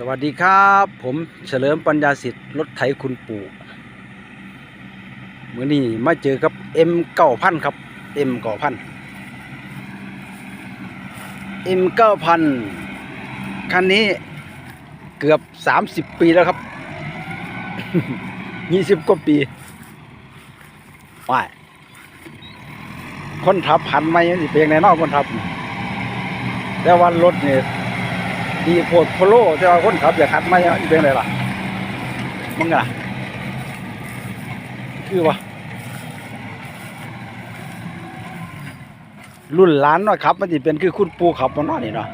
สวัสดีครับ ผมเฉลิมปัญญาสิทธิ์รถไถคุณปู่เมื่อนี้มาเจอกับเอ็มเก้าพันครับเอ็มเก้าพันเอ็มเก้าพันคันนี้เกือบสามสิบปีแล้วครับยี่สิบกว่าปีว่ายคนทับหันไม่ยังสิเพียงในนอกคนทับแต่ว่ารถเนี่ย ดีโพดโพโลแต่ว่าคนขับอย่าขัดไม่เป็นไรล่ะมึงอะคือว่ารุ่นล้านเนาะครับ มันจะเป็นคือคุณปูขับมันเนาะนี่เนาะ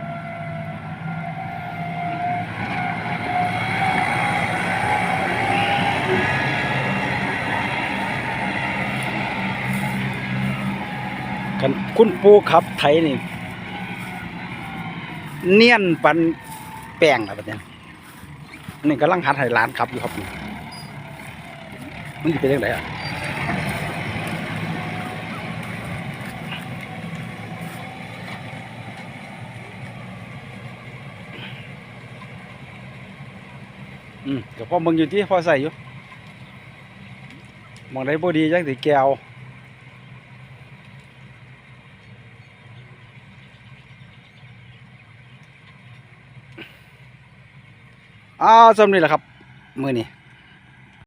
กันคุณปูขับไทยนี่ เนียนปันแป้งครับเนี่ยนี่กำลังหัดให้ร้านครับอยู่ครับนี่มันจะเป็นยังไงอะอืมกับพ่อมึงอยู่ที่พอใส่อยู่มองได้บ่ดีจังสิแก้ว อ้าวสำนี่แหละครับ มือนี่